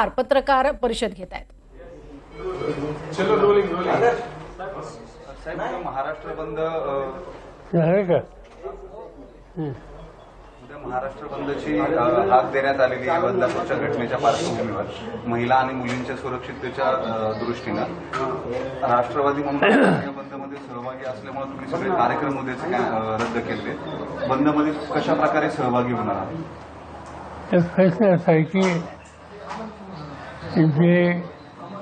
पवार पत्रकार परिषद घेत आहेत. महाराष्ट्र बंद का? महाराष्ट्र बंदची हाक देण्यात आलेली आहे बदलापूरच्या घटनेच्या पार्श्वभूमीवर. महिला आणि मुलींच्या सुरक्षिततेच्या दृष्टीनं. राष्ट्रवादी म्हणून या बंदमध्ये सहभागी असल्यामुळे तुम्ही सगळे कार्यक्रम उद्याचे रद्द केले बंदमध्ये कशा प्रकारे सहभागी होणार आहे की जे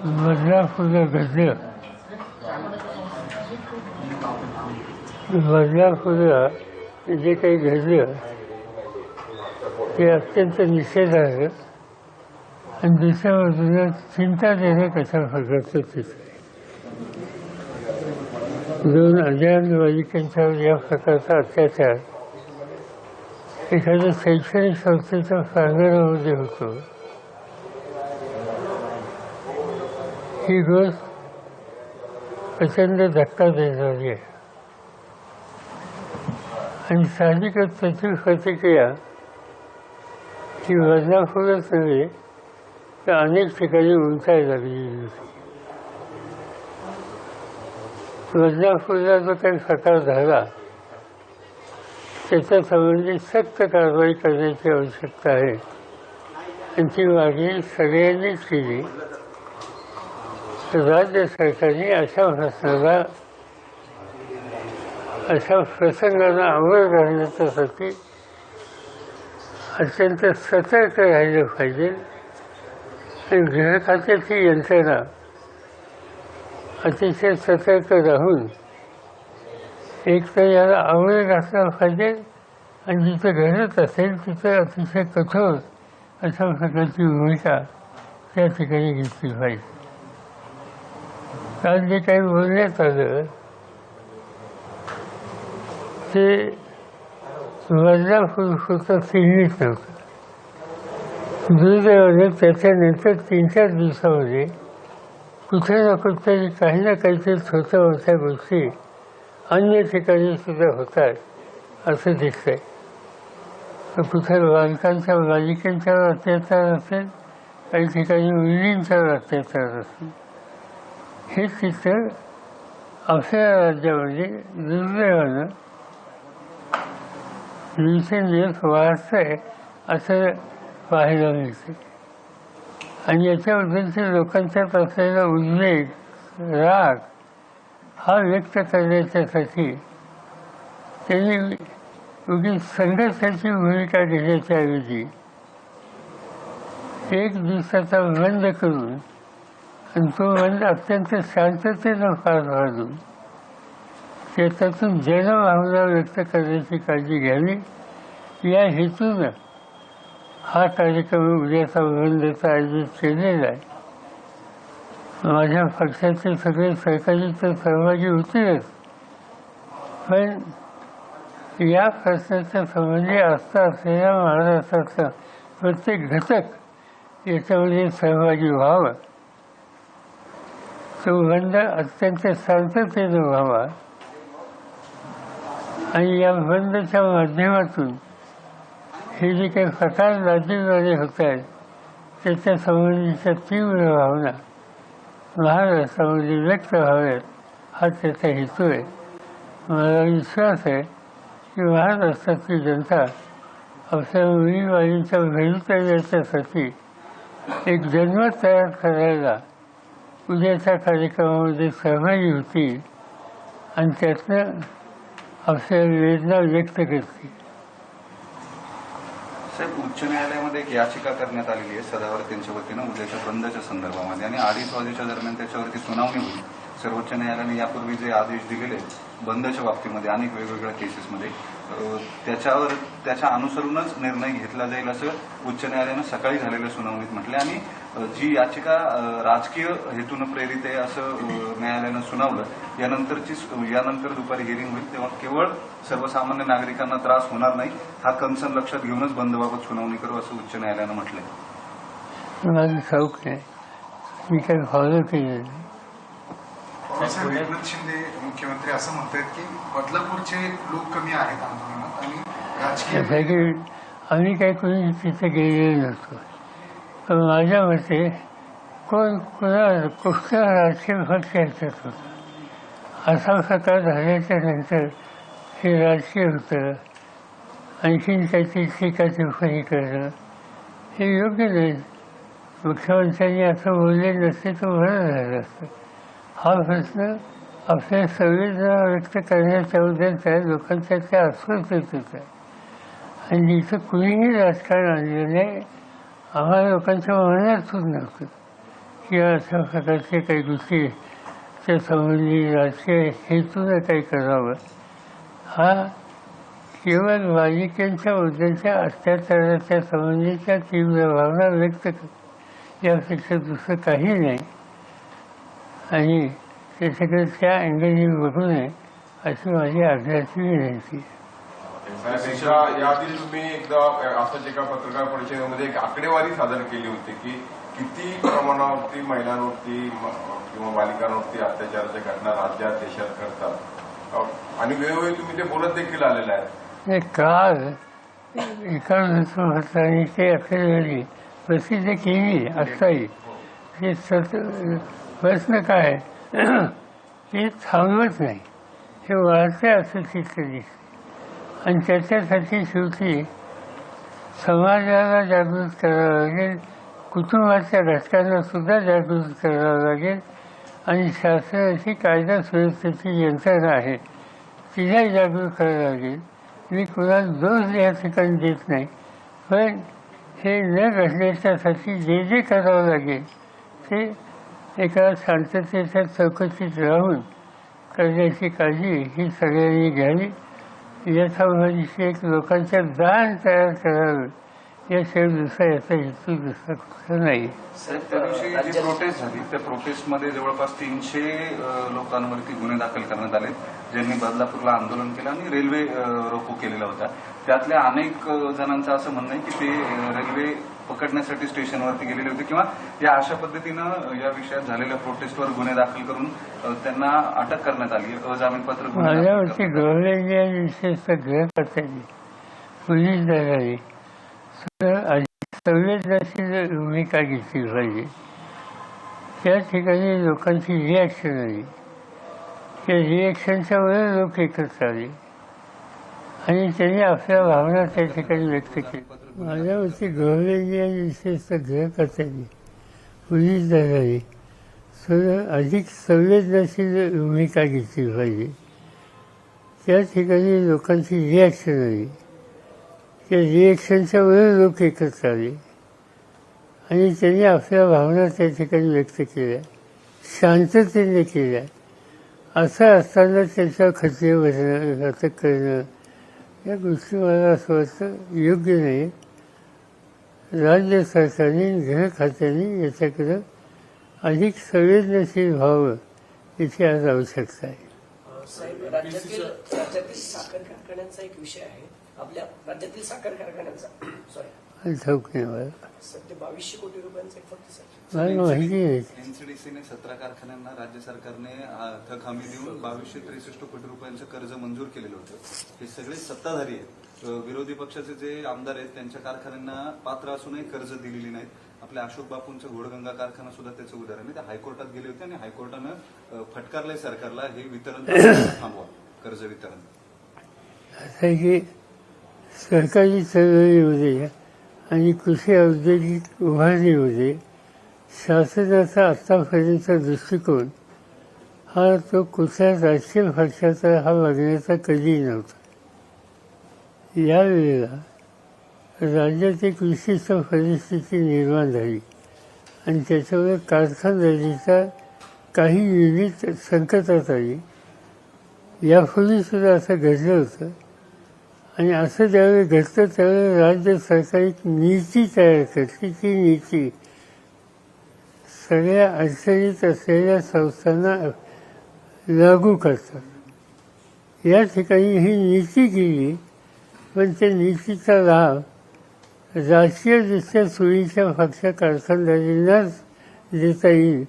बदलापूरला घडलं बदलापूरला जे काही घडलं ते अत्यंत निषेधार्ह आणि दुसऱ्या बाजूला चिंता देणं कशा प्रकारचं चित्र दोन अजान बालिकांच्यावर या प्रकारचा अत्याचार एखाद्या शैक्षणिक संस्थेच्या प्रांगणामध्ये होतो ही गोष्ट प्रचंड धक्का देणारी आहे. आणि साहजिकच त्याची प्रतिक्रिया ही बदलापूरच नव्हे तर अनेक ठिकाणी उंचायला लागलेली होती. बदलापूरला जो काही प्रकार झाला त्याच्या संबंधी सक्त कारवाई करण्याची आवश्यकता आहे. आणि ती मागणी सगळ्यांनीच केली. राज्य सरकारने अशा प्रश्नाला अशा प्रसंगाला आवर घालण्याच्यासाठी अत्यंत सतर्क राहिलं पाहिजे. आणि गृहखात्याची यंत्रणा अतिशय सतर्क राहून एक तर याला आवड घातला पाहिजे आणि जिथं घडत असेल तिथं अतिशय कठोर अशा प्रकारची भूमिका त्या ठिकाणी घेतली पाहिजे. कारण जे काही बोलण्यात आलं ते बदलापूर सीमित नव्हतं दुर्दैवाने त्याच्यानंतर तीन चार दिवसामध्ये कुठे ना कुठेतरी काही ना काहीतरी छोट्या मोठ्या गोष्टी अन्य ठिकाणी सुद्धा होतात असं दिसतंय. तर कुठे बालकांच्या बालिकांच्यावर अत्याचार असेल काही ठिकाणी मुलींच्यावर अत्याचार असेल. हे चित्र आपल्या राज्यामध्ये दुर्दैवानं दिवसेंदिवस वाढतंय असं पाहायला मिळते. आणि याच्याबद्दलचे लोकांच्यात असलेला उद्वेग राग हा व्यक्त करण्याच्यासाठी त्यांनी उगी संघर्षाची भूमिका घेण्याच्या ऐवजी एक दिवसाचा बंद करून आणि तो अत्यंत शांततेनं पार शेतातून त्याच्यातून जनभावना व्यक्त करण्याची काळजी घ्यावी. या हेतूनं हा कार्यक्रम उद्याचा देता आयोजित केलेला आहे. माझ्या पक्षाचे सगळे सहकारी तर सहभागी होतीलच. पण या प्रश्नाच्या संबंधी आस्था असलेल्या महाराष्ट्राचा प्रत्येक घटक याच्यामध्ये सहभागी व्हावं. सुगंध अत्यंत शांततेनं व्हावा आणि या बंदच्या माध्यमातून हे जे काही प्रकार राज्याद्वारे होत आहेत त्याच्या संबंधीच्या तीव्र भावना महाराष्ट्रामध्ये व्यक्त व्हाव्यात हा त्याचा हेतू आहे. मला विश्वास आहे की महाराष्ट्रातली जनता आपल्या मुलीबाईंच्या भवितव्याच्यासाठी एक जन्म तयार करायला उद्याच्या कार्यक्रमामध्ये सहभागी होती आणि त्यातनं आपल्या वेदना व्यक्त करतील साहेब उच्च न्यायालयामध्ये एक याचिका करण्यात आलेली आहे सदावर्तींच्या वतीनं उद्याच्या बंदच्या संदर्भामध्ये. आणि अडीच वाजेच्या दरम्यान त्याच्यावरती सुनावणी होईल. सर्वोच्च न्यायालयाने यापूर्वी जे आदेश दिलेले बंदच्या बाबतीमध्ये अनेक वेगवेगळ्या केसेसमध्ये त्याच्यावर त्याच्या अनुसरूनच निर्णय घेतला जाईल असं उच्च न्यायालयानं सकाळी झालेल्या सुनावणीत म्हटलं आणि जी याचिका राजकीय हेतूनं प्रेरित आहे असं न्यायालयानं सुनावलं यानंतरची यानंतर दुपारी हिअरिंग होईल तेव्हा केवळ सर्वसामान्य नागरिकांना त्रास होणार नाही हा कन्सर्न लक्षात घेऊनच बंदबाबत सुनावणी करू असं उच्च न्यायालयानं म्हटलंय. माझं ठाऊक नाही मी काही फॉलो साहेब एकनाथ शिंदे मुख्यमंत्री असं म्हणतात की बदलापूरचे लोक कमी आहेत आंदोलनात आणि राजकीय आम्ही काही कोणी तिथे गेलेलो नसतो. पण माझ्या मते कोण कोणा कुठल्या राजकीय पक्ष ह्याच्यात होता असा प्रकार झाल्याच्यानंतर हे राजकीय होतं. आणखीन त्याची टीका टिप्पणी करणं. हे योग्य नाही. मुख्यमंत्र्यांनी असं बोलले नसते तर बरं झालं असतं. हा प्रश्न आपल्या संवेदना व्यक्त करण्याच्या उद्याचा लोकांच्या त्या अस्वस्थतेत आहे आणि इथं कुणीही राजकारण आणलं नाही. आम्हाला लोकांच्या मनातच नव्हतं की अशा प्रकारचे काही गोष्टी त्या संबंधी राजकीय हेतूनं काही करावं. हा केवळ वाजिक्यांच्या मुद्द्यांच्या अत्याचाराच्या संबंधीच्या तीव्र भावना व्यक्त कर यापेक्षा दुसरं काही नाही. आणि त्याच्याकडे त्या अँगलने बघू नये अशी माझी आग्रहाची विनंती आहे त्यापेक्षा याआधी तुम्ही एकदा असंच एका पत्रकार परिषदेमध्ये एक आकडेवारी सादर केली होती की किती प्रमाणावरती महिलांवरती किंवा बालिकांवरती अत्याचाराच्या घटना राज्यात देशात करतात आणि वेळोवेळी तुम्ही ते बोलत देखील आलेले आहेत. काल एका वृत्तपत्राने ते आकडेवारी प्रसिद्ध केली असताही सत प्रश्न काय? ते थांबवत नाही. हे वाढते असं चित्र दिसते. आणि त्याच्यासाठी शेवटी समाजाला जागृत करावं लागेल. कुटुंबाच्या घटकांना सुद्धा जागृत करावं लागेल. आणि शासनाची कायदा सुव्यवस्थेची यंत्रणा आहे. तिला जागृत करावं लागेल. मी कुणाला दोष या ठिकाणी देत नाही. पण हे न घडण्याच्यासाठी जे जे करावं लागेल ते एका शांततेच्या चौकशीत राहून करण्याची काळजी ही सगळ्यांनी घ्यावी. यथाविषयक लोकांच्या दान तयार करावं. याशिवाय दुसरा याचा हेतू दुसरा कुठला नाही. साहेब त्या दिवशी जी प्रोटेस्ट झाली त्या प्रोटेस्टमध्ये जवळपास तीनशे लोकांवरती गुन्हे दाखल करण्यात आले ज्यांनी बदलापूरला आंदोलन केलं आणि रेल्वे रोको केलेला होता त्यातल्या अनेक जणांचं असं म्हणणं आहे की ते रेल्वे पकडण्यासाठी स्टेशनवरती गेलेले होते किंवा या अशा पद्धतीनं या विषयात झालेल्या प्रोटेस्टवर गुन्हे दाखल करून त्यांना अटक करण्यात आली. अजामीनपात्र माझ्यावरती विशेषतः गृहकर्त्यांनी पोलीस दलाने संवेदनशील भूमिका घेतली पाहिजे. त्या ठिकाणी लोकांची रिॲक्शन आली. त्या रिॲक्शनच्या वेळेस लोक एकत्र आले. आणि त्यांनी आपल्या भावना त्या ठिकाणी व्यक्त माझ्या माझ्यावरती गव्हर्नमेंटने आणि विशेषतः गृहकर्त्यांनी पोलीस दलाने सुद्धा अधिक संवेदनशील भूमिका घेतली पाहिजे. त्या ठिकाणी लोकांची रिॲक्शन आली त्या रिॲक्शनच्या वेळेस लोक एकत्र आले. आणि त्यांनी आपल्या भावना त्या ठिकाणी व्यक्त केल्या. शांततेने केल्या. असं असताना त्यांच्या खचले बसणं घातक करणं या गोष्टी मला असं वाटतं योग्य नाही राज्य सरकारने गृह खात्याने याच्याकडं अधिक संवेदनशील व्हावं याची आज आवश्यकता आहे. साहेब राज्यातील राज्यातील साखर कारखान्यांचा एक विषय आहे. आपल्या राज्यातील साखर कारखान्यांचा. सॉरी ठाऊक नाही मला सध्या बावीसशे कोटी रुपयांचा एक फक्त सर. मला माहिती एनसीडीसीने सतरा कारखान्यांना राज्य सरकारने अ, थक हमी देऊन बावीसशे त्रेसष्ट कोटी रुपयांचं कर्ज मंजूर केलेलं होतं. हे सगळे सत्ताधारी आहेत. विरोधी पक्षाचे जे आमदार आहेत त्यांच्या कारखान्यांना पात्र असूनही कर्ज दिलेली नाहीत. आपल्या अशोक बापूंचा घोडगंगा कारखाना सुद्धा त्याचं उदाहरण आहे. ते हायकोर्टात गेले होते आणि हायकोर्टानं फटकारलंय सरकारला हे वितरण थांबवा कर्ज वितरण. असं की सरकारी चळवळी होते आणि कृषी औद्योगिक उभारणी होते शासनाचा आत्तापर्यंतचा दृष्टिकोन हा तो कुठल्या राजकीय पक्षाचा हा वागण्याचा कधीही नव्हता. यावेळेला राज्यात एक विशिष्ट परिस्थिती निर्माण झाली आणि त्याच्यामुळे कारखानदारीचा काही युनिट संकटात आली. यापूर्वी सुद्धा असं घडलं होतं. आणि असं ज्यावेळी घडतं त्यावेळी राज्य सरकार एक नीती तयार करते ती नीती सगळ्या अडचणीत असलेल्या संस्थांना लागू करतात. या ठिकाणी ही नीती गेली पण ते नीतीचा लाभ राजकीयदृष्ट्या सोयीच्या पक्ष कारखानदारींनाच देता येईल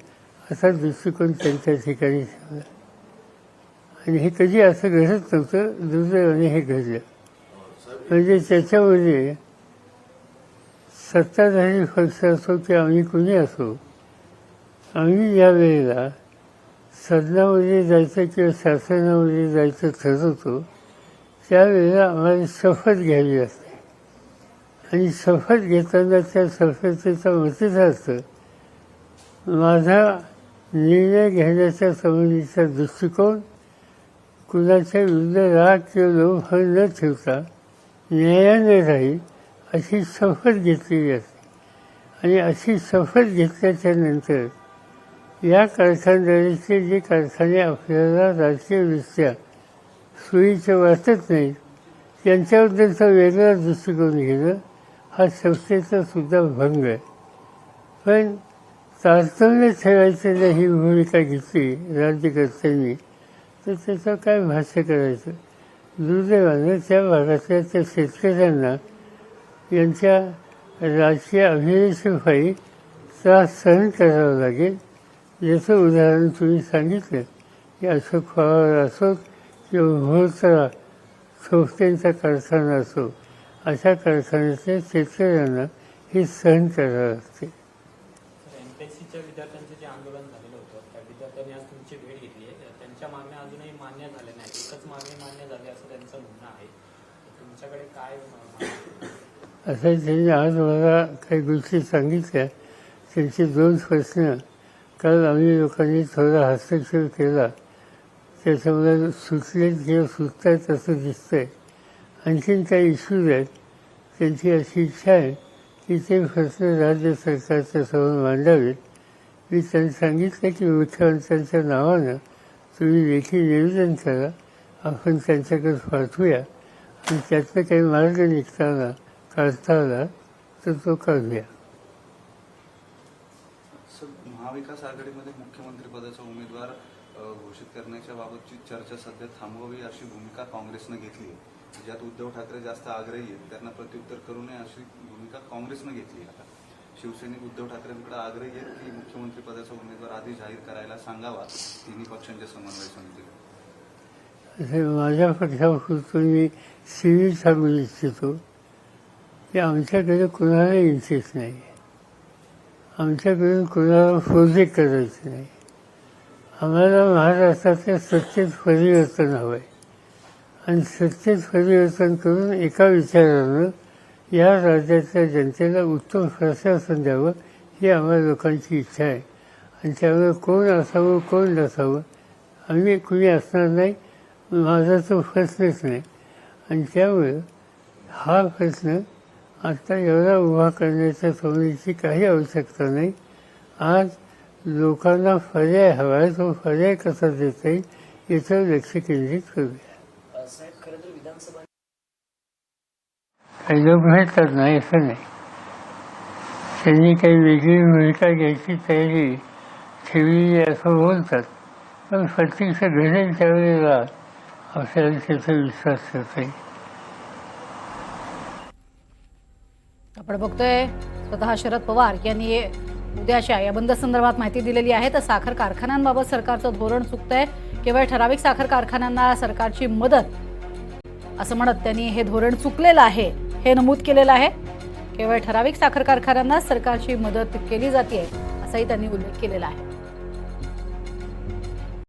असा दृष्टिकोन त्यांच्या ठिकाणी ठेवला. आणि हे कधी असं घडत नव्हतं दुर्दैवाने हे घडलं. म्हणजे त्याच्यामध्ये सत्ताधारी पक्ष असो की आम्ही कुणी असो आम्ही या वेळेला सदनामध्ये जायचं किंवा शासनामध्ये जायचं ठरवतो त्यावेळेला आम्हाला शपथ घ्यावी असते. आणि शपथ घेताना त्या शपथेचा मतीचा असतं माझा निर्णय घेण्याच्या संबंधीचा दृष्टिकोन कुणाच्या विरुद्ध राग किंवा लोभ न ठेवता न्यायाने राहील अशी शपथ घेतलेली असते. आणि अशी शपथ घेतल्याच्या नंतर या कारखानदारीचे जे कारखाने आपल्याला राजकीयदृष्ट्या सोयीचे वाटत त्यांच्यावर त्यांच्याबद्दलचा वेगळा दृष्टिकोन घेणं हा संस्थेचा सुद्धा भंग आहे. पण तारतम्य ठेवायचं नाही ही भूमिका घेतली राज्यकर्त्यांनी तर त्याचं काय भाष्य करायचं? दुर्दैवानं त्या भागातल्या त्या शेतकऱ्यांना यांच्या राजकीय अभिनेषेपायी त्रास सहन करावा लागेल याचं उदाहरण तुम्ही सांगितलं. की अशोक पवार असोत किंवा भोरचा संस्थेचा कारखाना असो अशा कारखान्याच्या शेतकऱ्यांना हे सहन करावं लागते? असं त्यांनी आज मला काही गोष्टी सांगितल्या. त्यांचे दोन प्रश्न. काल आम्ही लोकांनी थोडा हस्तक्षेप केला. त्याच्यामुळे सुचले किंवा सुचतायत असं दिसतंय. आणखीन काही इश्यूज आहेत. त्यांची अशी इच्छा आहे की ते प्रश्न राज्य सरकारच्या समोर मांडावेत. मी त्यांनी सांगितलं की मुख्यमंत्र्यांच्या नावानं तुम्ही लेखी निवेदन करा. आपण त्यांच्याकडे पाठवूया. आणि त्यातनं काही मार्ग निघताना काढता आला तर तो काढूया. महाविकास आघाडीमध्ये मुख्यमंत्री पदाचा उमेदवार घोषित करण्याच्या बाबतची चर्चा सध्या थांबवावी अशी भूमिका काँग्रेसनं घेतली आहे. ज्यात उद्धव ठाकरे जास्त आग्रही आहेत त्यांना प्रत्युत्तर करू नये अशी भूमिका काँग्रेसनं घेतली आहे. आता शिवसैनिक उद्धव ठाकरेंकडे आग्रही आहेत की मुख्यमंत्री पदाचा उमेदवार आधी जाहीर करायला सांगावा. तिन्ही पक्षांच्या समन्वय समितीला. असे माझ्या पक्षापासून मी सिव्हिल सांगू इच्छितो. की आमच्याकडे कुणाला इंटरेस्ट नाही. आमच्याकडून कुणाला प्रोजेक्ट करायचं नाही. आम्हाला महाराष्ट्राच्या सत्तेत परिवर्तन हवं आहे आणि सत्तेत परिवर्तन करून एका विचारानं या राज्याच्या जनतेला उत्तम प्रशासन द्यावं ही आम्हाला लोकांची इच्छा आहे. आणि त्यामुळे कोण असावं कोण नसावं आम्ही कुणी असणार नाही माझा तो प्रश्नच नाही. आणि त्यामुळे हा प्रश्न आता एवढा उभा करण्याच्या सवयीची काही आवश्यकता नाही. आज लोकांना पर्याय हवा आहे तो पर्याय कसा देता येईल याच्यावर लक्ष केंद्रित करूया. अ, काही लोक भेटतात नाही असं नाही. त्यांनी काही वेगळी भूमिका घ्यायची तयारी ठेवली असं बोलतात. पण प्रत्यक्ष घडेल त्यावेळेला आपल्याला त्याचा विश्वास करता येईल. आपण बघतोय स्वतः शरद पवार यांनी उद्याच्या या बंद संदर्भात माहिती दिलेली आहे. तर साखर कारखान्यांबाबत सरकारचं धोरण चुकतंय. केवळ ठराविक साखर कारखान्यांना सरकारची मदत असं म्हणत त्यांनी हे धोरण चुकलेलं आहे हे नमूद केलेलं आहे. केवळ ठराविक साखर कारखान्यांना सरकारची मदत केली जाते असाही त्यांनी उल्लेख केलेला आहे.